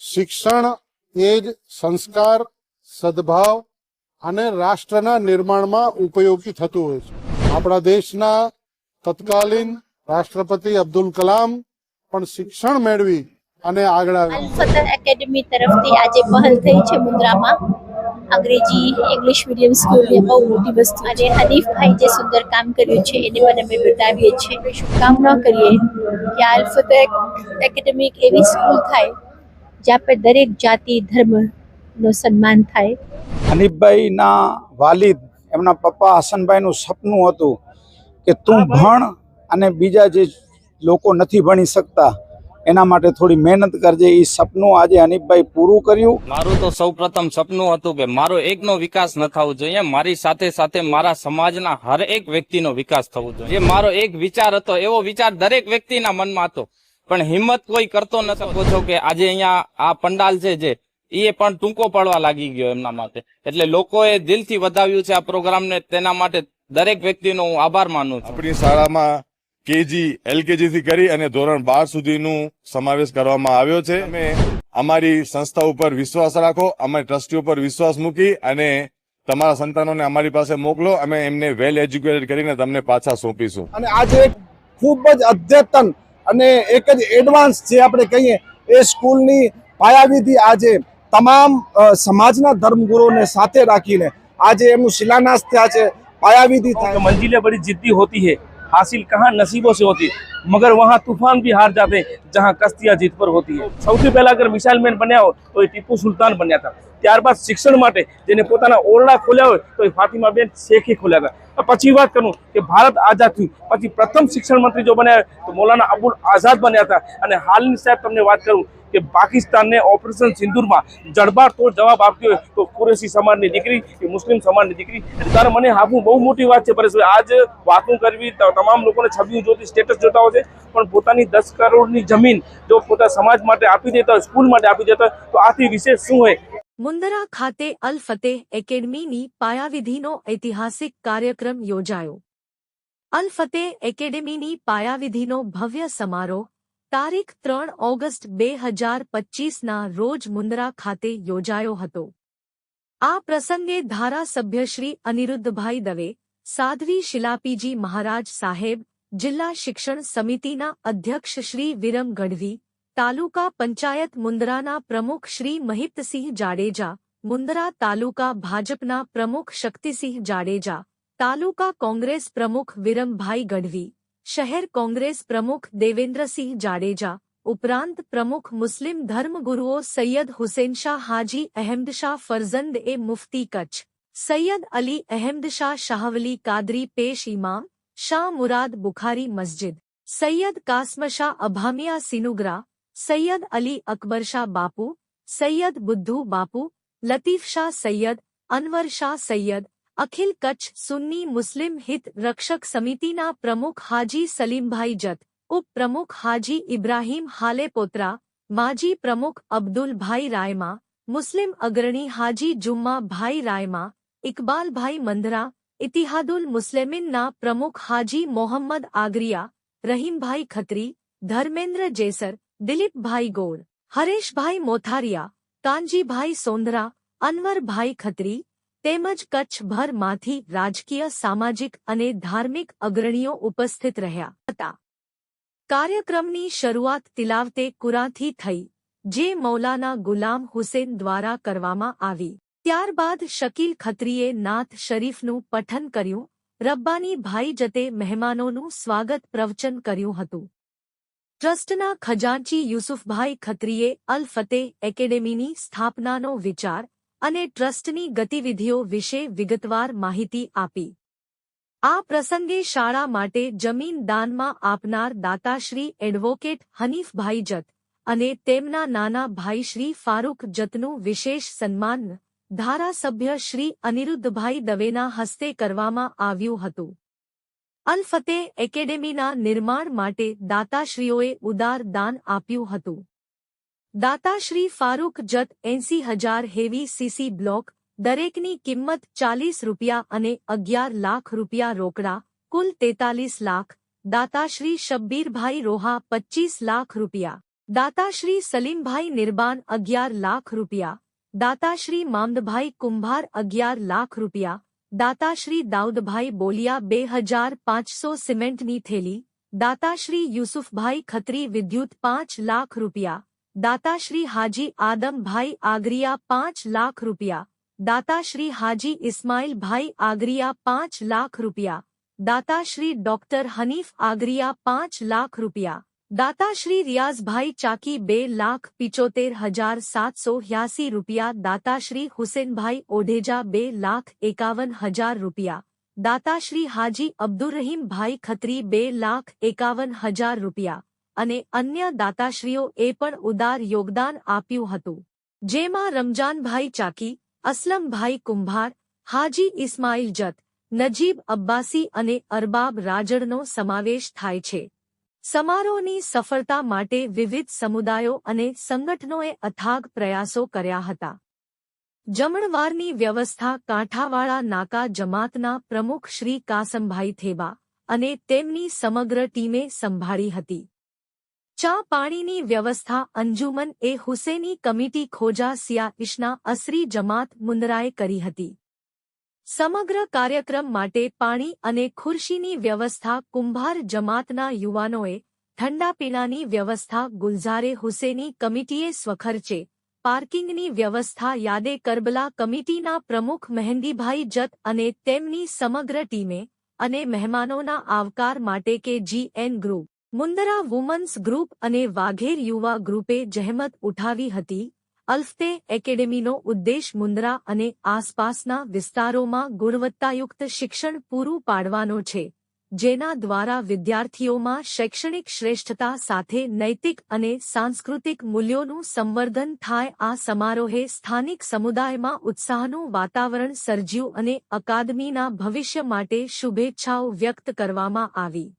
શિક્ષણ એ જ સંસ્કાર, સદભાવ અને રાષ્ટ્રના નિર્માણમાં ઉપયોગી થતું હોય છે. આપણા દેશના તત્કાલીન રાષ્ટ્રપતિ અબ્દુલ કલામ પણ શિક્ષણ મેળવી અને આગળ આવ્યા. એકેડમી તરફથી આજે પહેલ થઈ છે મુન્દ્રામાં. અંગ્રેજી ઇંગ્લિશ મીડિયમ સ્કૂલની બહુ મોટી વસ્તુ અને હનીફભાઈ જે સુંદર કામ કર્યું છે એને પણ અમે બતાવીએ છીએ. શુભકામના કરીએ કે આ અલફતર એકેડમી એક એવી સ્કૂલ થાય જ્યાં પર દરેક જાતિ ધર્મનો સન્માન થાય. હનીફભાઈના વાલિદ એમના પપ્પા હસનભાઈનું સપનું હતું કે તું ભણ અને બીજા જે લોકો નથી ભણી શકતા એના માટે થોડી મહેનત કરજે. એ સપનું આજે અનિપભાઈ પૂરું કર્યું. મારું તો સૌ પ્રથમ સપનું હતું કે મારો એકનો વિકાસ ન થવો જોઈએ. મારી સાથે સાથે મારા સમાજના હર એક વ્યક્તિનો વિકાસ થવો જોઈએ. મારો એક વિચાર હતો એવો વિચાર દરેક વ્યક્તિના મનમાં હતો. પણ હિંમત કોઈ કરતો ન શકો છો કે આજે અહીંયા આ પંડાલ છે જે એ પણ ટૂંકો પડવા લાગી ગયો એમના માટે. એટલે લોકોએ દિલથી વધાવ્યું છે આ પ્રોગ્રામને. તેના માટે દરેક વ્યક્તિનો હું આભાર માનું છું. આપણી શાળામાં કેજી એલકેજીથી કરી અને ધોરણ બાર સુધીનું સમાવેશ કરવામાં આવ્યો છે. અમે અમારી સંસ્થા ઉપર વિશ્વાસ રાખો અમારી ટ્રસ્ટી ઉપર વિશ્વાસ મૂકી અને તમારા સંતાનોને અમારી પાસે મોકલો અમે એમને વેલ એજ્યુકેટેડ કરીને તમને પાછા સોંપીશું. અને આજે ખૂબ જ અદ્યતન અને એક જ એડવાન્સ જે આપણે કહીએ એ સ્કૂલની પાયાવિધિ આજે તમામ સમાજના ધર્મગુરુઓને સાથે રાખીને આજે એમનું શિલાન્યાસ થયા છે. પાયાવિધિ થાય. મંજિલે બડી જિદ્દી હોતી હૈ. हासिल कहाँ नसीबों से होती है मगर वहाँ तूफान भी हार जाते हैं जहाँ कश्तियाँ जीत पर होती है સૌથી પહેલા અગર મિસાઇલ મેન બન્યા હોય તો એ ટીપુ સુલતાન બન્યા હતા ત્યારબાદ શિક્ષણ માટે જેને પોતાના ઓરડા ખોલ્યા હોય તો એ ફાતિમાબેન શેખે ખોલ્યા હતા પછી વાત કરું કે ભારત આઝાદ થયું પછી પ્રથમ શિક્ષણ મંત્રી જો બન્યા તો મૌલાના અબુલ આઝાદ બન્યા હતા અને હાલની સાહેબ તમને વાત કરું કે પાકિસ્તાનને ઓપરેશન સિંદૂરમાં તો જવાબ આપ્યો તો કુરેશી સમાજની દીકરી કે મુસ્લિમ સમાજની દીકરી. ત્યારે મને આપવું બહુ મોટી વાત છે પરેશભાઈ આજ વાતો કરવી તમામ લોકોને છબીઓ જોતી સ્ટેટસ જોતા હોય છે, પણ પોતાની દસ કરોડની જમીન જો પોતા સમાજ માટે આપી દેતા હોય, સ્કૂલ માટે આપી દેતા તો આથી વિશેષ શું હોય? મુંદરા ખાતે અલ ફતેહ એકેડમીની પાયાવિધિનો ઐતિહાસિક કાર્યક્રમ યોજાયો. અલ ફતેહ એકેડેમીની પાયાવિધિનો ભવ્ય સમારોહ તારીખ ત્રણ ઓગસ્ટ બે હજાર પચ્ચીસના રોજ મુંદરા ખાતે યોજાયો હતો. આ પ્રસંગે ધારાસભ્ય શ્રી અનિરુદ્ધભાઈ દવે, સાધ્વી શિલાપીજી મહારાજ સાહેબ, જિલ્લા શિક્ષણ સમિતિના અધ્યક્ષ શ્રી વિરમ ગઢવી, તાલુકા પંચાયત મુંદરાના પ્રમુખ શ્રી મહિપ્તસિંહ જાડેજા મુંદરા તાલુકા ભાજપના પ્રમુખ શક્તિસિંહ જાડેજા, તાલુકા કોંગ્રેસ પ્રમુખ વિરમભાઈ ગઢવી શહેર કોંગ્રેસ પ્રમુખ દેવેન્દ્રસિંહ જાડેજા, ઉપરાંત પ્રમુખ મુસ્લિમ ધર્મગુરુઓ સૈયદ હુસેન શાહ હાજી અહેમદ શાહ ફરઝંદ એ મુફતી કચ્છ, સૈયદ અલી અહેમદ શાહ શાહવલી કાદરી પેશ ઇમામ શાહ મુરાદ બુખારી મસ્જિદ, સૈયદ કાસમ શાહ અભામિયા સિનુગ્રા, સૈયદ અલી અકબર શાહ બાપુ, સૈયદ બુદ્ધુ બાપુ, લતીફ શાહ સૈયદ, અનવર શાહ સૈયદ અખિલ કચ્છ સુન્ની મુસ્લિમ હિત રક્ષક સમિતિના પ્રમુખ હાજી સલીમભાઈ જત ઉપપ્રમુખ હાજી ઇબ્રાહીમ હાલેપોત્રા માજી પ્રમુખ અબ્દુલભાઈ રાયમા મુસ્લિમ અગ્રણી હાજી જુમ્મા ભાઈ રાયમા ઇકબાલભાઈ મંદરા ઇતિહાદુલ મુસ્લિમીનના પ્રમુખ હાજી મોહમ્મદ આગરિયા રહીમભાઈ ખત્રી ધર્મેન્દ્ર જેસર દિલીપભાઈ ગોર હરેશભાઈ મોથારિયા કાનજીભાઈ સોંદરા અનવરભાઈ ખત્રી તેમજ કચ્છભરમાંથી રાજકીય, સામાજિક અને ધાર્મિક અગ્રણીઓ ઉપસ્થિત રહ્યા હતા. કાર્યક્રમની શરૂઆત તિલાવતે કુરાથી થઈ, જે મૌલાના ગુલામ હુસેન દ્વારા કરવામાં આવી. ત્યારબાદ શકીલ ખત્રીએ નાથ શરીફનું પઠન કર્યું, રબ્બાની ભાઈ જતે મહેમાનોનું સ્વાગત પ્રવચન કર્યું હતું. ટ્રસ્ટના ખજાનચી યુસુફભાઈ ખત્રીએ અલ ફતેહ એકેડેમીની સ્થાપનાનો વિચાર અને ટ્રસ્ટની ગતિવિધિઓ વિશે વિગતવાર માહિતી આપી. આ પ્રસંગે શાળા માટે જમીન દાનમાં આપનાર દાતાશ્રી એડવોકેટ હનીફભાઈ જત અને તેમના નાના ભાઈ શ્રી ફારૂક જતનું વિશેષ સન્માન ધારાસભ્ય શ્રી અનિરુદ્ધભાઈ દવેના હસ્તે કરવામાં આવ્યું હતું. અલ ફતેહ એકેડેમીના નિર્માણ માટે દાતાશ્રીઓએ ઉદાર દાન આપ્યું હતું. દાતાશ્રી ફારૂક જત એંસી હજાર હેવી સીસી બ્લોક દરેકની કિંમત ચાલીસ રૂપિયા અને અગિયાર લાખ રૂપિયા રોકડા કુલ તેતાલીસ લાખ દાતાશ્રી શબ્બીરભાઈ રોહા પચ્ચીસ લાખ રૂપિયા દાતાશ્રી સલીમભાઈ નિર્બાન અગિયાર લાખ રૂપિયા દાતાશ્રી મામદભાઈ કુંભાર અગિયાર લાખ રૂપિયા દાતાશ્રી દાઉદભાઈ બોલિયા બે હજાર પાંચસો સિમેન્ટની થેલી દાતાશ્રી યુસુફભાઈ ખત્રી વિદ્યુત પાંચ લાખ રૂપિયા દાતાશ્રી હાજી આદમભાઈ આગરિયા પાંચ લાખ રૂપિયા દાતાશ્રી હાજી ઇસ્માઇલભાઈ આગરિયા પાંચ લાખ રૂપિયા દાતાશ્રી ડોક્ટર હનીફ આગરિયા પાંચ લાખ રૂપિયા દાતાશ્રી રિયાઝભાઈ ચાકી બે લાખ પિચોતેર હજાર સાતસો હ્યાસી રૂપિયા દાતાશ્રી હુસેનભાઈ ઓઢેજા બે લાખ એકાવન હજાર રૂપિયા દાતાશ્રી હાજી અબ્દુરહીમભાઈ ખત્રી બે લાખ એકાવન હજાર રૂપિયા અને અન્ય દાતાશ્રીઓએ પણ ઉદાર યોગદાન આપ્યું હતું. જેમાં રમજાનભાઈ ચાકી, અસલમભાઈ કુંભાર, હાજી ઇસ્માઇલ જત, નજીબ અબ્બાસી અને અરબાબ રાજડનો સમાવેશ થાય છે. સમારોહની સફળતા માટે વિવિધ સમુદાયો અને સંગઠનોએ અથાગ પ્રયાસો કર્યા હતા. જમણવારની વ્યવસ્થા કાંઠાવાળા નાકા જમાતના પ્રમુખ શ્રી કાસમભાઈ થેબા અને તેમની સમગ્ર ટીમે સંભાળી હતી. ચા પાણીની વ્યવસ્થા અંજુમન એ હુસેની કમિટી ખોજા સિયા ઇશના અસરી જમાત મુંદરાએ કરી હતી. સમગ્ર કાર્યક્રમ માટે પાણી અને ખુરશીની વ્યવસ્થા કુંભાર જમાતના યુવાનોએ ઠંડા પીણાની વ્યવસ્થા ગુલઝારે હુસેની કમિટીએ સ્વખર્ચે, પાર્કિંગની વ્યવસ્થા યાદે કરબલા કમિટીના પ્રમુખ મહેંદીભાઈ જત અને તેમની સમગ્ર ટીમે અને મહેમાનોના આવકાર માટે K G N group Mundra women's group અને વાઘેર યુવા ગ્રુપે જહેમત ઉઠાવી હતી. અલ્ફતે એકેડેમીનો ઉદ્દેશ મુંદરા અને આસપાસના વિસ્તારોમાં ગુણવત્તાયુક્ત શિક્ષણ પૂરું પાડવાનો છે, જેના દ્વારા વિદ્યાર્થીઓમાં શૈક્ષણિક શ્રેષ્ઠતા સાથે નૈતિક અને સાંસ્કૃતિક મૂલ્યોનું સંવર્ધન થાય. આ સમારોહે સ્થાનિક સમુદાયમાં ઉત્સાહનું વાતાવરણ સર્જ્યું અને અકાદમીના ભવિષ્ય માટે શુભેચ્છાઓ વ્યક્ત કરવામાં આવી.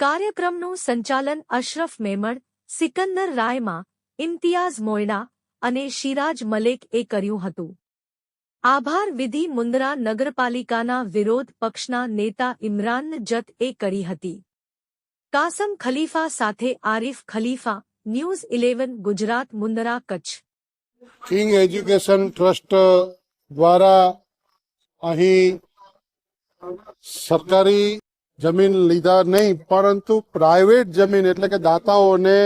કાર્યક્રમનું સંચાલન અશરફ મેમણ, સિકંદર રાયમાં, ઇમ્તિયાઝ મોયડા અને શિરાજ મલેક એ કર્યું હતું. આભાર વિધિ મુંદરા નગરપાલિકાના વિરોધ પક્ષના નેતા ઇમરાન જત એ કરી હતી. કાસમ ખલીફા સાથે Arif Khalifa, news eleven, Gujarat, Mundra, Kutch. King education trust દ્વારા અહીં સરકારી જમીન લીધા નહીં, પરંતુ પ્રાઇવેટ જમીન એટલે કે દાતાઓને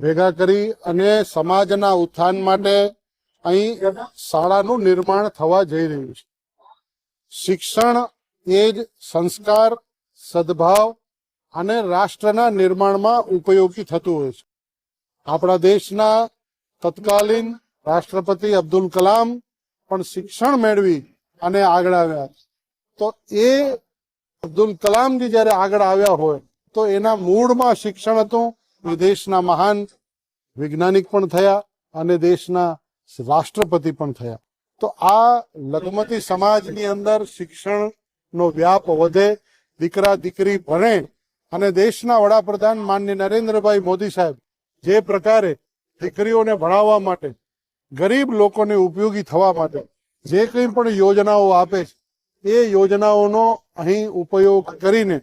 ભેગા કરી અને સમાજના ઉત્થાન માટે અહીં શાળાનું નિર્માણ થવા જઈ રહ્યું છે. શિક્ષણ એ જ સંસ્કાર, સદભાવ અને રાષ્ટ્રના નિર્માણમાં ઉપયોગી થતું હોય છે. આપણા દેશના તત્કાલીન રાષ્ટ્રપતિ અબ્દુલ કલામ પણ શિક્ષણ મેળવી અને આગળ આવ્યા. તો એ અબ્દુલ કલામજી જ્યારે આગળ આવ્યા હોય, તો એના મૂળમાં શિક્ષણ હતું. વિદેશના મહાન વૈજ્ઞાનિક પણ થયા અને દેશના રાષ્ટ્રપતિ પણ થયા. તો આ લઘુમતી સમાજની અંદર શિક્ષણનો વ્યાપ વધે, દીકરા દીકરી ભણે અને દેશના વડાપ્રધાન માન્ય નરેન્દ્રભાઈ મોદી સાહેબ જે પ્રકારે દીકરીઓને ભણાવવા માટે, ગરીબ લોકોને ઉપયોગી થવા માટે જે કંઈ પણ યોજનાઓ આપે છે, એ યોજનાઓનો અહીં ઉપયોગ કરીને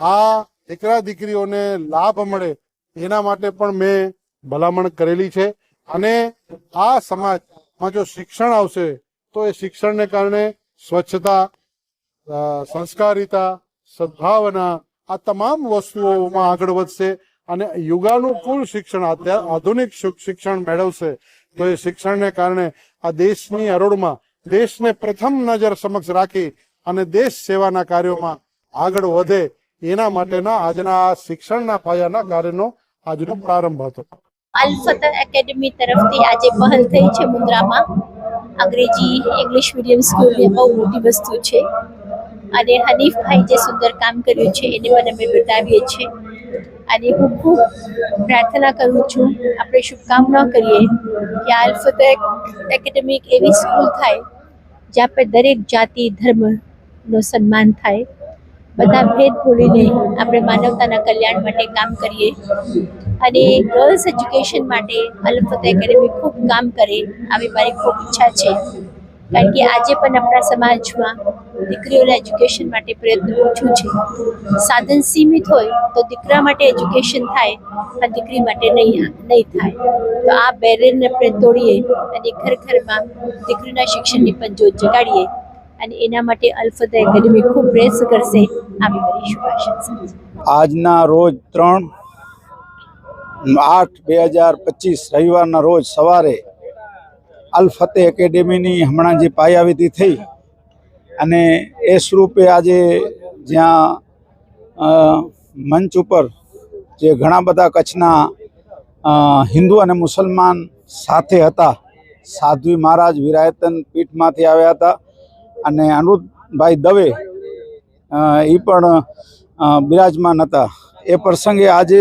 આ દીકરા દીકરીઓને લાભ મળે એના માટે પણ મેં ભલામણ કરેલી છે. અને આ સમાજમાં જો શિક્ષણ આવશે, તો એ શિક્ષણને કારણે સ્વચ્છતા સંસ્કારિતા, સદભાવના, આ તમામ વસ્તુઓમાં આગળ વધશે અને યુગાનુકૂળ શિક્ષણ આધુનિક શિક- શિક્ષણ મેળવશે. તો એ શિક્ષણને કારણે આ દેશની હરોળમાં દેશને પ્રથમ નજર સમક્ષ રાખી અને દેશ સેવાના કાર્યોમાં આગળ વધે એના માટેના આજના શિક્ષણના પાયાના કાર્યનો આજનો પ્રારંભ હતો. અલફતર એકેડમી તરફથી આજે પહેલ થઈ છે મુન્દ્રામાં. અંગ્રેજી, ઇંગ્લિશ મીડિયમ સ્કૂલ એ બહુ મોટી વસ્તુ છે. અને હનીફભાઈ જે સુંદર કામ કર્યું છે એને પણ અમે બતાવીએ છીએ. અને હું ખૂબ પ્રાર્થના કરું છું, આપણે શુભકામના કરીએ કે આ અલ્ફત એકેડેમિક એવી સ્કૂલ થાય જ્યાં પર દરેક જાતિ ધર્મનો સન્માન થાય. બધા ભેદ ભૂલીને આપણે માનવતાના કલ્યાણ માટે કામ કરીએ. અને ગર્લ્સ એજ્યુકેશન માટે અલફત એકેડેમી ખૂબ કામ કરે આવી મારી ખૂબ ઈચ્છા છે. કારણ કે આજે પણ આપણા સમાજમાં દીકરીઓના એજ્યુકેશન માટે પ્રયત્ન ઓછું છે. સાધન સીમિત હોય તો દીકરા માટે એજ્યુકેશન થાય, પણ દીકરી માટે નહીં નહીં થાય. તો આ બેરિયરને આપણે તોડીએ અને ઘર ઘરમાં દીકરીના શિક્ષણની પણ જોત જગાડીએ. અને એના માટે અલ્ફતા એકેડેમી ખૂબ પ્રયાસ કરશે આવી મારી શુભાશંસા. આજના રોજ ત્રણ, આઠ બે હજાર પચીસ રવિવારના રોજ સવારે અલ ફતેહ એકેડેમીની હમણાં જે પાયાવિધિ થઈ અને એ સ્વરૂપે આજે જ્યાં મંચ ઉપર જે ઘણા બધા કચ્છના હિન્દુ અને મુસલમાન સાથે હતા, સાધ્વી મહારાજ વિરાયતન પીઠમાંથી આવ્યા હતા. અને અનુપભાઈ દવે એ પણ બિરાજમાન હતા. એ પ્રસંગે આજે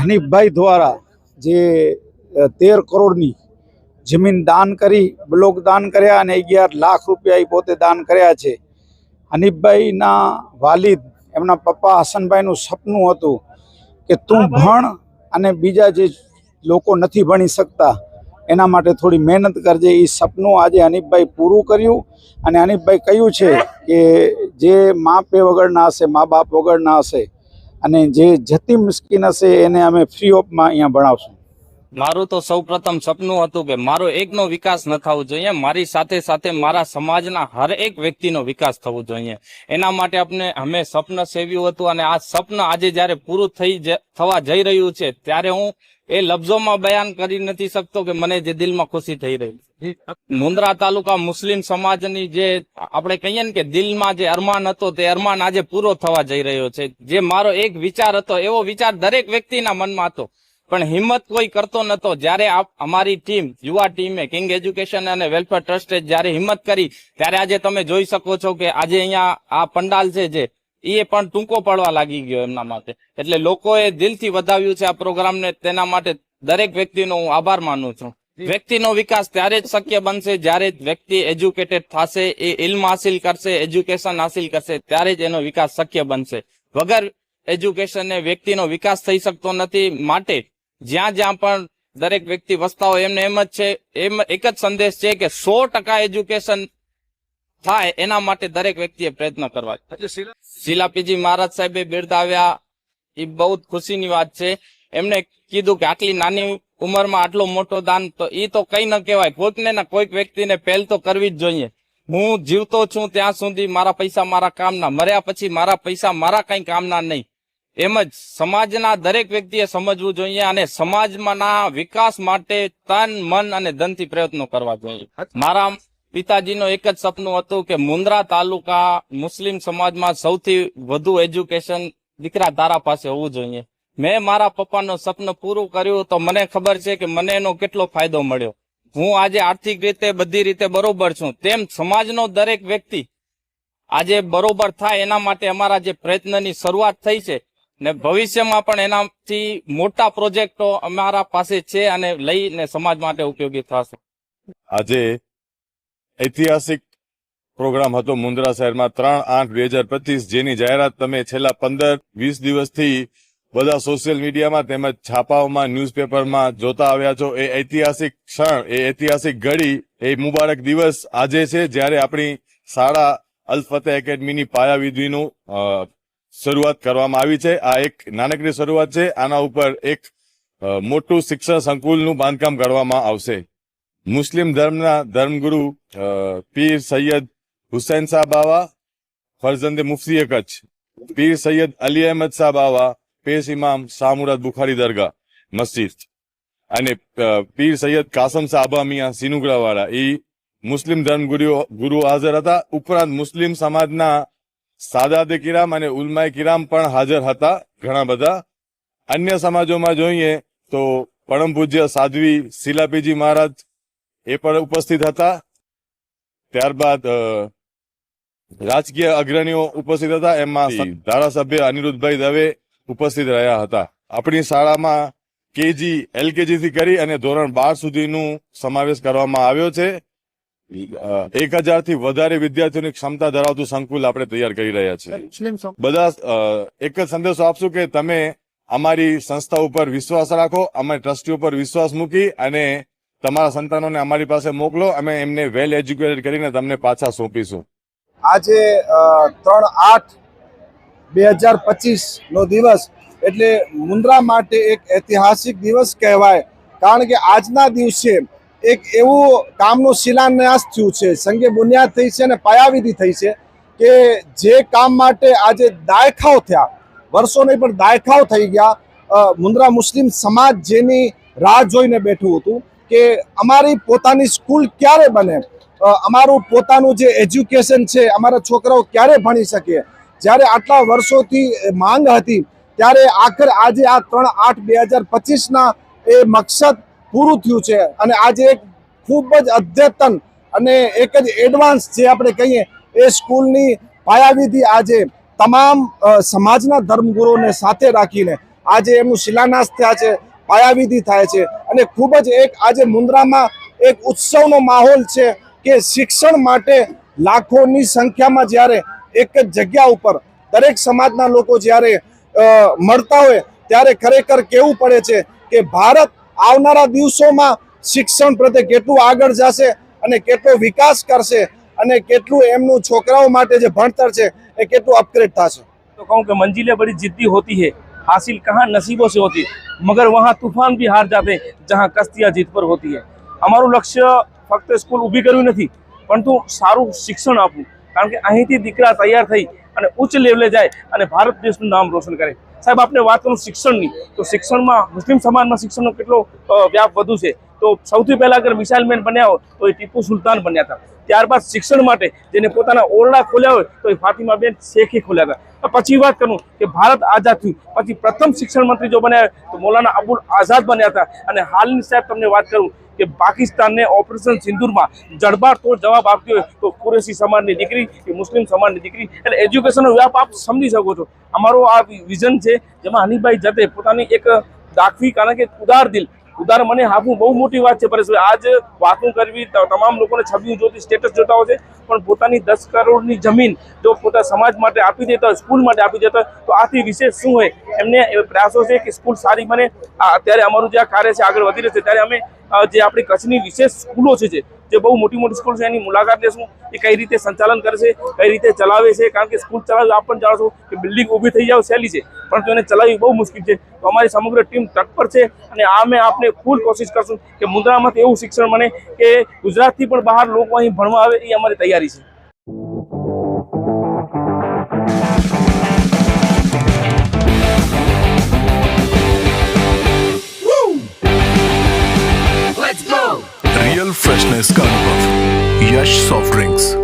હનીફભાઈ દ્વારા જે તેર કરોડની જમીન દાન કરી, બ્લોક દાન કર્યા અને અગિયાર લાખ રૂપિયા એ પોતે દાન કર્યા છે. હનીફભાઈના વાલિદ, એમના પપ્પા હસનભાઈનું સપનું હતું કે તું ભણ અને બીજા જે લોકો નથી ભણી શકતા એના માટે થોડી મહેનત કરજે. એ સપનું આજે અનિપભાઈ પૂરું કર્યું અને અનિપભાઈ કહ્યું છે કે જે મા પે વગરના હશે, મા બાપ વગરના હશે અને જે જતી મિસ્કીન હશે એને અમે ફ્રી ઓફમાં અહીંયા ભણાવશું. મારું તો સૌ પ્રથમ સપનું હતું કે મારો એકનો વિકાસ ન થવો જોઈએ, મારી સાથે સાથે મારા સમાજના હર એક વ્યક્તિનો વિકાસ થવો જોઈએ. એના માટે આપણે અમે સપન સેવ્યું હતું અને આ સપન આજે જ્યારે પૂરું થઈ થવા જઈ રહ્યું છે, ત્યારે હું એ લફ્ઝોમાં બયાન કરી નથી શકતો કે મને જે દિલમાં ખુશી થઈ રહી છે. મુન્દ્રા તાલુકા મુસ્લિમ સમાજની જે આપણે કહીએ ને કે દિલમાં જે અરમાન હતો તે અરમાન આજે પૂરો થવા જઈ રહ્યો છે. જે મારો એક વિચાર હતો એવો વિચાર દરેક વ્યક્તિના મનમાં હતો. પણ હિંમત કોઈ કરતો નતો. જ્યારે અમારી ટીમ યુવા ટીમે કિંગ એજ્યુકેશન અને વેલફેર ટ્રસ્ટે જ્યારે હિંમત કરી ત્યારે આજે તમે જોઈ શકો છો કે આજે અહીંયા આ પંડાલ છે જે એ પણ ટૂંકો પડવા લાગી ગયો એમના માટે. એટલે લોકોએ દિલથી વધાવ્યું છે આ પ્રોગ્રામને તેના માટે દરેક વ્યક્તિનો હું આભાર માનું છું. વ્યક્તિનો વિકાસ ત્યારે જ શક્ય બનશે જ્યારે વ્યક્તિ એજ્યુકેટેડ થશે એ ઇલ્મ હાસિલ કરશે એજ્યુકેશન હાસિલ કરશે ત્યારે જ એનો વિકાસ શક્ય બનશે. વગર એજ્યુકેશનને વ્યક્તિનો વિકાસ થઈ શકતો નથી માટે જ્યાં જ્યાં પણ દરેક વ્યક્તિ વસતા હોય એમને એમ જ છે એમ એક જ સંદેશ છે કે સો ટકા એજ્યુકેશન થાય એના માટે દરેક વ્યક્તિએ પ્રયત્ન કરવા શિલાપીજી મહારાજ સાહેબે બિરદાવ્યા એ બહુ જ ખુશીની વાત છે. એમને કીધું કે આટલી નાની ઉંમરમાં આટલો મોટો દાન તો એ તો કઈ ન કહેવાય. કોઈકને ના કોઈક વ્યક્તિને પહેલ તો કરવી જ જોઈએ. હું જીવતો છું ત્યાં સુધી મારા પૈસા મારા કામના. મર્યા પછી મારા પૈસા મારા કઈ કામના નહીં. એમ જ સમાજના દરેક વ્યક્તિએ સમજવું જોઈએ અને સમાજમાંના વિકાસ માટે તન, મન અને ધનથી પ્રયત્નો કરવા જોઈએ. મારા પિતાજીનો એક જ સપનું હતું કે મુન્દ્રા તાલુકા મુસ્લિમ સમાજમાં સૌથી વધુ એજ્યુકેશન દીકરા તારા પાસે હોવું જોઈએ. મેં મારા પપ્પાનું સપનું પૂરું કર્યું તો મને ખબર છે કે મને એનો કેટલો ફાયદો મળ્યો. હું આજે આર્થિક રીતે બધી રીતે બરોબર છું. તેમ સમાજનો દરેક વ્યક્તિ આજે બરોબર થાય એના માટે અમારા જે પ્રયત્નની શરૂઆત થઈ છે ને ભવિષ્યમાં પણ એનાથી મોટા પ્રોજેક્ટો અમારા પાસે છે અને લઈને સમાજ માટે ઉપયોગી થશે. આજે ઐતિહાસિક પ્રોગ્રામ હતો મુન્દ્રા શહેરમાં ત્રણ આઠ બે હજાર પચીસ, જેની જાહેરાત તમે છેલ્લા પંદર, વીસ દિવસથી બધા સોશિયલ મીડિયામાં તેમજ છાપાઓમાં, ન્યૂઝપેપરમાં જોતા આવ્યા છો. એ ઐતિહાસિક ક્ષણ, એ ઐતિહાસિક ઘડી, એ મુબારક દિવસ આજે છે, જ્યારે આપણી શાળા અલફતેહ એકેડમીની પાયાવિધિનું શરૂઆત કરવામાં આવી છે. આ એક નાનકડી શરૂઆત છે. આના ઉપર એક મોટું શિક્ષણ સંકુલનું બાંધકામ કરવામાં આવશે. મુસ્લિમ ધર્મના ધર્મગુરુ પીર સૈયદ હુસૈન શાહ બાવા ફરજંદે મુફ્તી કચ્છ પીર સૈયદ અલી અહેમદ શાહ બાવા પેશ ઇમામ શાહ બુખારી દરગાહ, મસ્જિદ. અને પીર સૈયદ કાસમ શાહ અબા મિયા સિનુગડાવાળા એ મુસ્લિમ ધર્મગુરુઓ, ગુરુ હાજર હતા. ઉપરાંત મુસ્લિમ સમાજના સાદાદે કિરામ અને ઉલમાએ કિરામ પણ હાજર હતા ઘણા બધા. અન્ય સમાજોમાં જોઈએ તો પરમ પૂજ્ય સાધ્વી શિલાપીજી મહારાજ એ પણ ઉપસ્થિત હતા. ત્યારબાદ રાજકીય અગ્રણીઓ ઉપસ્થિત હતા. એમાં ધારાસભ્ય અનિરુદ્ધભાઈ દવે ઉપસ્થિત રહ્યા હતા. આપણી શાળામાં કેજી એલકેજી થી કરી અને ધોરણ બાર સુધીનું સમાવેશ કરવામાં આવ્યો છે. એક હજારથી વધારે વિદ્યાર્થીઓની ક્ષમતા ધરાવતું સંકુલ આપણે તૈયાર કરી રહ્યા છીએ. બધા અ, એક જ સંદેશો આપશું કે તમે અમારી સંસ્થા ઉપર વિશ્વાસ રાખો અમારી ટ્રસ્ટી ઉપર વિશ્વાસ મૂકી અને તમારા સંતાનોને અમારી પાસે મોકલો, અમે એમને વેલ એજ્યુકેટેડ કરીને તમને પાછા સોંપીશું. આજે ત્રણ આઠ બે હજાર પચીસનો દિવસ એટલે મુન્દ્રા માટે એક ઐતિહાસિક દિવસ કહેવાય. કારણ કે આજના દિવસે એક એવું કામનું શિલાન્યાસ થયું છે, સંગે બુનિયાદ થઈ છે અને પાયાવિધિ થઈ છે કે જે કામ માટે આજે દાયકાઓ થયા. વર્ષો નહીં પણ દાયકાઓ થઈ ગયા. મુન્દ્રા મુસ્લિમ સમાજ જેની રાહ જોઈને બેઠું હતું. કે અમારી પોતાની સ્કૂલ ક્યારે બને? અમારું પોતાનું જે એજ્યુકેશન છે, અમારા છોકરાઓ ક્યારે ભણી શકે? જ્યારે આટલા વર્ષોથી માંગ હતી, ત્યારે આખર આજે આ ત્રણ આઠ બે હજાર પચીસના એ મકસદ પૂરું થયું છે. અને આજે એક ખૂબ જ અદ્યતન અને એક જ એડવાન્સ જે આપણે કહીએ, એ સ્કૂલની પાયાવિધિ આજે તમામ સમાજના ધર્મગુરુઓને સાથે રાખીને આજે એમનું શિલાન્યાસ થયા છે. પાયાવિધિ થાય છે. અને ખૂબ જ એક આજે મુન્દ્રામાં એક ઉત્સવનો માહોલ છે કે શિક્ષણ માટે લાખોની સંખ્યામાં જ્યારે એક જ જગ્યા ઉપર દરેક સમાજના લોકો જ્યારે મળતા હોય ત્યારે ખરેખર કેવું પડે છે કે ભારત આવનારા દિવસોમાં શિક્ષણ પ્રત્યે કેટલું આગળ જશે અને કેટલો વિકાસ કરશે અને કેટલું એમનું છોકરાઓ માટે જે ભણતર છે એ કેટલું અપગ્રેડ થશે? તો કહું કે મંજિલે બડી જીતી હોતી હે. हासिल कहाँ नसीबों से होती है मगर वहाँ तूफान भी हार जाते हैं जहाँ કસ્તિયા જીત પર હોતી है અમારું લક્ષ્ય ફક્ત સ્કૂલ ઊભી કરવી નથી પરંતુ સારું શિક્ષણ આપવું કારણ કે અહીંથી દીકરા તૈયાર થઈ અને ઉચ્ચ લેવલે જાય અને ભારત દેશનું નામ રોશન કરે સાહેબ આપણે વાત કરું શિક્ષણની તો શિક્ષણમાં મુસ્લિમ સમાજમાં શિક્ષણનો કેટલો અ, વ્યાપ વધુ છે તો સૌથી પહેલા અગર મિસાઇલમેન બન્યા હોય તો એ ટીપુ સુલતાન બન્યા હતા. ત્યારબાદ શિક્ષણ માટે જેને પોતાના ઓરડા ખોલ્યા હોય તો એ ફાતિમાબેન શેખે ખોલ્યા હતા. પછી વાત કરું કે ભારત આઝાદ થયું. પછી પ્રથમ શિક્ષણ મંત્રી જો બન્યા તો મૌલાના અબુલ આઝાદ બન્યા હતા. અને હાલની સાહેબ તમને વાત કરું કે પાકિસ્તાનને ઓપરેશન સિંદૂરમાં તો જવાબ આપતી હોય તો કુરેશી સમાજની દીકરી કે મુસ્લિમ સમાજની દીકરી એટલે એજ્યુકેશનનો વ્યાપ આપ સમજી શકો છો. અમારો આ વિઝન છે જેમાં હનીભાઈ જતે પોતાની એક દાખવી, કારણ કે ઉદાર દિલ ઉદાર મને આપવું બહુ મોટી વાત છે પરેશભાઈ આજ વાતો કરવી તમામ લોકોને છબીઓ જોતી સ્ટેટસ જોતા હોય છે, પણ પોતાની દસ કરોડની જમીન જો પોતા સમાજ માટે આપી દેતા હોય સ્કૂલ માટે આપી દેતા તો આથી વિશેષ શું હોય? એમને પ્રયાસો છે કે સ્કૂલ સારી બને. અત્યારે અમારું જે આ કાર્ય છે, આગળ વધી રહ્યું છે, ત્યારે અમે જે આપણી કચ્છની વિશેષ સ્કૂલો છે જે બહુ મોટી મોટી સ્કૂલ છે, એની મુલાકાત લેશું. એ કઈ રીતે સંચાલન કરશે, કઈ રીતે ચલાવે છે, કારણ કે સ્કૂલ ચલાવવા આપ પણ જાણો કે બિલ્ડિંગ ઊભી થઈ જાવ સહેલી છે, પરંતુ એને ચલાવવી બહુ મુશ્કેલ છે. તો અમારી સમગ્ર ટીમ તત્પર છે અને આ મેં આપને ફૂલ કોશિશ કરશું કે મુદ્રામાંથી એવું શિક્ષણ મળે કે ગુજરાતથી પણ બહાર લોકો અહીં ભણવા આવે એ અમારી તૈયારી છે. freshness carnivore. Yash Soft Drinks.